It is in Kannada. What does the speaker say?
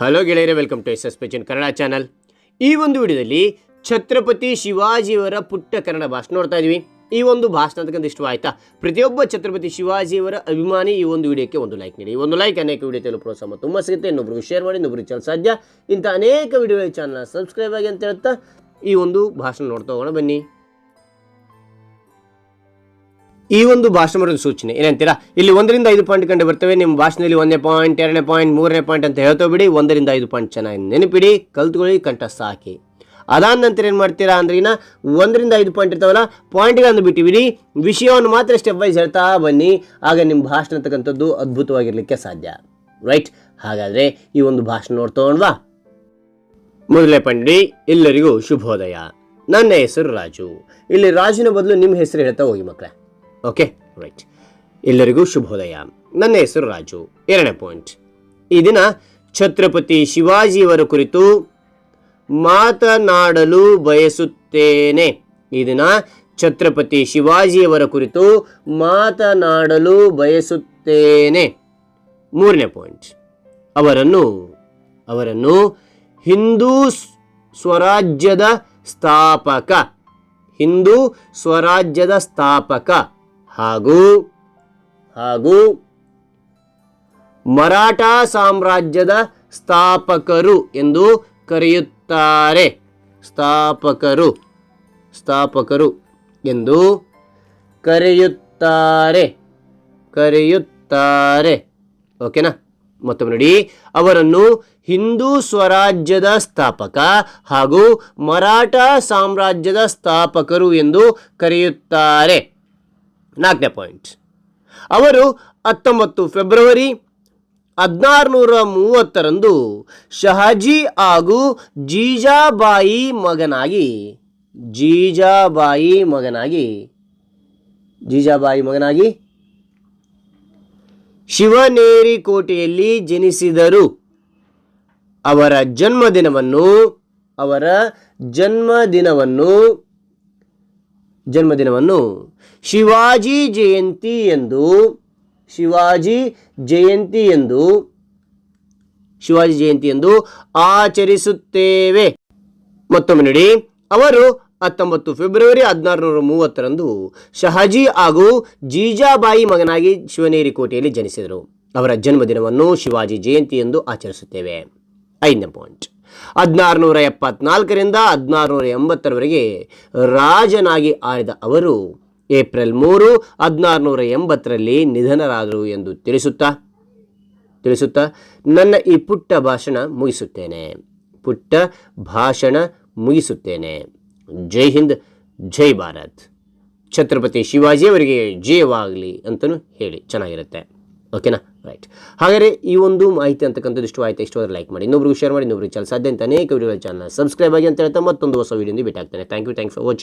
ಹಲೋ ಗೆಳೆಯರೇ ವೆಲ್ಕಮ್ ಟು ಎಸ್ ಎಸ್ ಪೆಚನ್ ಕನ್ನಡ ಚಾನಲ್ ಈ ಒಂದು ವಿಡಿಯೋದಲ್ಲಿ ಛತ್ರಪತಿ ಶಿವಾಜಿಯವರ ಪುಟ್ಟ ಕನ್ನಡ ಭಾಷಣ ನೋಡ್ತಾ ಇದೀವಿ ಈ ಒಂದು ಭಾಷಣ ಅಂತಕ್ಕಂಥ ಇಷ್ಟವಾಯ್ತಾ ಪ್ರತಿಯೊಬ್ಬ ಛತ್ರಪತಿ ಶಿವಾಜಿಯವರ ಅಭಿಮಾನಿ ಈ ಒಂದು ವಿಡಿಯೋಕ್ಕೆ ಒಂದು ಲೈಕ್ ನೀಡಿ. ಈ ಒಂದು ಲೈಕ್ ಅನೇಕ ವಿಡಿಯೋ ಪ್ರೋತ್ಸಾಹ ತುಂಬ ಸಿಗುತ್ತೆ. ಇನ್ನೊಬ್ರಿಗೆ ಶೇರ್ ಮಾಡಿ, ಇನ್ನೊಬ್ರಿಗೆ ಚಾನಲ್ ಸಾಧ್ಯ. ಇಂಥ ಅನೇಕ ವಿಡಿಯೋಗಳ ಚಾನಲ್ ಸಬ್ಸ್ಕ್ರೈಬ್ ಆಗಿ ಅಂತ ಹೇಳ್ತಾ ಈ ಒಂದು ಭಾಷಣ ನೋಡ್ತಾ ಹೋಗೋಣ. ಬನ್ನಿ. ಈ ಒಂದು ಭಾಷಣ ಮಾಡೋದು ಸೂಚನೆ ಏನಂತೀರಾ? ಇಲ್ಲಿ ಒಂದರಿಂದ ಐದು ಪಾಯಿಂಟ್ ಕಂಡು ಬರ್ತವೆ. ನಿಮ್ಮ ಭಾಷಣದಲ್ಲಿ ಒಂದನೇ ಪಾಯಿಂಟ್, ಎರಡನೇ ಪಾಯಿಂಟ್, ಮೂರನೇ ಪಾಯಿಂಟ್ ಅಂತ ಹೇಳ್ತಾ ಬಿಡಿ ಒಂದರಿಂದ ಐದು ಪಾಯಿಂಟ್ ಚೆನ್ನಾಗಿ ನೆನಪಿಡಿ. ಕಲ್ತ್ಕೊಳ್ಳಿ, ಕಂಠ ಸಾಕಿ. ಅದಾದ ನಂತರ ಏನು ಮಾಡ್ತೀರಾ ಅಂದ್ರೆ ಇನ್ನ ಒಂದರಿಂದ ಐದು ಪಾಯಿಂಟ್ ಇರ್ತಾವಲ್ಲ, ಪಾಯಿಂಟ್ಗಳನ್ನು ಬಿಟ್ಟಿಬಿಡಿ. ವಿಷಯವನ್ನು ಮಾತ್ರ ಸ್ಟೆಪ್ ವೈಸ್ ಹೇಳ್ತಾ ಬನ್ನಿ. ಆಗ ನಿಮ್ಮ ಭಾಷಣ ಅಂತಕ್ಕಂಥದ್ದು ಅದ್ಭುತವಾಗಿರಲಿಕ್ಕೆ ಸಾಧ್ಯ. ರೈಟ್ ಹಾಗಾದರೆ ಈ ಒಂದು ಭಾಷಣ ನೋಡ್ತೋಣ್ವಾ ಮೊದಲೇ ಪಂಡಿ ಎಲ್ಲರಿಗೂ ಶುಭೋದಯ. ನನ್ನ ಹೆಸರು ರಾಜು. ಇಲ್ಲಿ ರಾಜಿನ ಬದಲು ನಿಮ್ಮ ಹೆಸರು ಹೇಳ್ತಾ ಹೋಗಿ ಮಕ್ಕಳೇ ಓಕೆ ರೈಟ್ ಎಲ್ಲರಿಗೂ ಶುಭೋದಯ. ನನ್ನ ಹೆಸರು ರಾಜು. ಎರಡನೇ ಪಾಯಿಂಟ್ ಈ ದಿನ ಛತ್ರಪತಿ ಶಿವಾಜಿಯವರ ಕುರಿತು ಮಾತನಾಡಲು ಬಯಸುತ್ತೇನೆ. ಈ ದಿನ ಛತ್ರಪತಿ ಶಿವಾಜಿಯವರ ಕುರಿತು ಮಾತನಾಡಲು ಬಯಸುತ್ತೇನೆ. ಮೂರನೇ ಪಾಯಿಂಟ್ ಅವರನ್ನು ಅವರನ್ನು ಹಿಂದೂ ಸ್ವರಾಜ್ಯದ ಸ್ಥಾಪಕ, ಹಿಂದೂ ಸ್ವರಾಜ್ಯದ ಸ್ಥಾಪಕ ಹಾಗೂ ಹಾಗೂ ಮರಾಠ ಸಾಮ್ರಾಜ್ಯದ ಸ್ಥಾಪಕರು ಎಂದು ಕರೆಯುತ್ತಾರೆ. ಸ್ಥಾಪಕರು ಸ್ಥಾಪಕರು ಎಂದು ಕರೆಯುತ್ತಾರೆ ಕರೆಯುತ್ತಾರೆ. ಓಕೆನಾ? ಮತ್ತೊಮ್ಮೆ ನೋಡಿ. ಅವರನ್ನು ಹಿಂದೂ ಸ್ವರಾಜ್ಯದ ಸ್ಥಾಪಕ ಹಾಗೂ ಮರಾಠ ಸಾಮ್ರಾಜ್ಯದ ಸ್ಥಾಪಕರು ಎಂದು ಕರೆಯುತ್ತಾರೆ. ನಾಲ್ಕನೇ ಪಾಯಿಂಟ್. ಅವರು ಹತ್ತೊಂಬತ್ತು ಫೆಬ್ರವರಿ ಹದಿನಾರುನೂರ ಮೂವತ್ತರಂದು ಶಹಾಜಿ ಹಾಗೂ ಜೀಜಾಬಾಯಿ ಮಗನಾಗಿ ಜೀಜಾಬಾಯಿ ಮಗನಾಗಿ ಜೀಜಾಬಾಯಿ ಮಗನಾಗಿ ಶಿವನೇರಿ ಕೋಟೆಯಲ್ಲಿ ಜನಿಸಿದರು. ಅವರ ಜನ್ಮದಿನವನ್ನು ಅವರ ಜನ್ಮದಿನವನ್ನು ಜನ್ಮದಿನವನ್ನು ಶಿವಾಜಿ ಜಯಂತಿ ಎಂದು, ಶಿವಾಜಿ ಜಯಂತಿ ಎಂದು, ಶಿವಾಜಿ ಜಯಂತಿ ಎಂದು ಆಚರಿಸುತ್ತೇವೆ. ಮತ್ತೊಮ್ಮೆ ನೋಡಿ, ಅವರು ಹತ್ತೊಂಬತ್ತು ಫೆಬ್ರವರಿ ಹದಿನಾರುನೂರ ಮೂವತ್ತರಂದು ಶಹಾಜಿ ಹಾಗೂ ಜೀಜಾಬಾಯಿ ಮಗನಾಗಿ ಶಿವನೇರಿ ಕೋಟೆಯಲ್ಲಿ ಜನಿಸಿದರು. ಅವರ ಜನ್ಮದಿನವನ್ನು ಶಿವಾಜಿ ಜಯಂತಿ ಎಂದು ಆಚರಿಸುತ್ತೇವೆ. ಐದನೇ ಪಾಯಿಂಟ್. ಹದಿನಾರುನೂರ ಎಪ್ಪತ್ನಾಲ್ಕರಿಂದ ಹದಿನಾರುನೂರ ಎಂಬತ್ತರವರೆಗೆ ರಾಜನಾಗಿ ಆಳಿದ ಅವರು ಏಪ್ರಿಲ್ ಮೂರು, ಹದಿನಾರುನೂರ ಎಂಬತ್ತರಲ್ಲಿ ನಿಧನರಾದರು ಎಂದು ತಿಳಿಸುತ್ತಾ ತಿಳಿಸುತ್ತಾ, ನನ್ನ ಈ ಪುಟ್ಟ ಭಾಷಣ ಮುಗಿಸುತ್ತೇನೆ. ಪುಟ್ಟ ಭಾಷಣ ಮುಗಿಸುತ್ತೇನೆ. ಜೈ ಹಿಂದ್, ಜೈ ಭಾರತ್. ಛತ್ರಪತಿ ಶಿವಾಜಿಯವರಿಗೆ ಜಯವಾಗಲಿ ಅಂತಲೂ ಹೇಳಿ, ಚೆನ್ನಾಗಿರುತ್ತೆ. ಓಕೆನಾ ರೈಟ್ ಹಾಗಾದರೆ ಈ ಒಂದು ಮಾಹಿತಿ ಅಂತಕ್ಕಂಥದ್ದು ಇಷ್ಟು ಆಯ್ತು. ಇಷ್ಟವಾದ್ರೆ ಲೈಕ್ ಮಾಡಿ. ಇನ್ನೊಬ್ರಿಗೆ ಶೇರ್ ಮಾಡಿ. ಇನ್ನೊಬ್ರಿಗೆ ಚಾನಲ್ ಸಾಧ್ಯ ಅಂತ ಅನೇಕ ವಿಡಿಯೋಗಳ ಚಾನಲ್ ಸಬ್ಸ್ಕ್ರೈಬ್ ಆಗಿ ಅಂತ ಹೇಳ್ತಾ ಮತ್ತೊಂದು ಹೊಸ ವೀಡಿಯೋದಿಂದ ಭೇಟಿ ಆಗ್ತಾನೆ thank you thanks for watching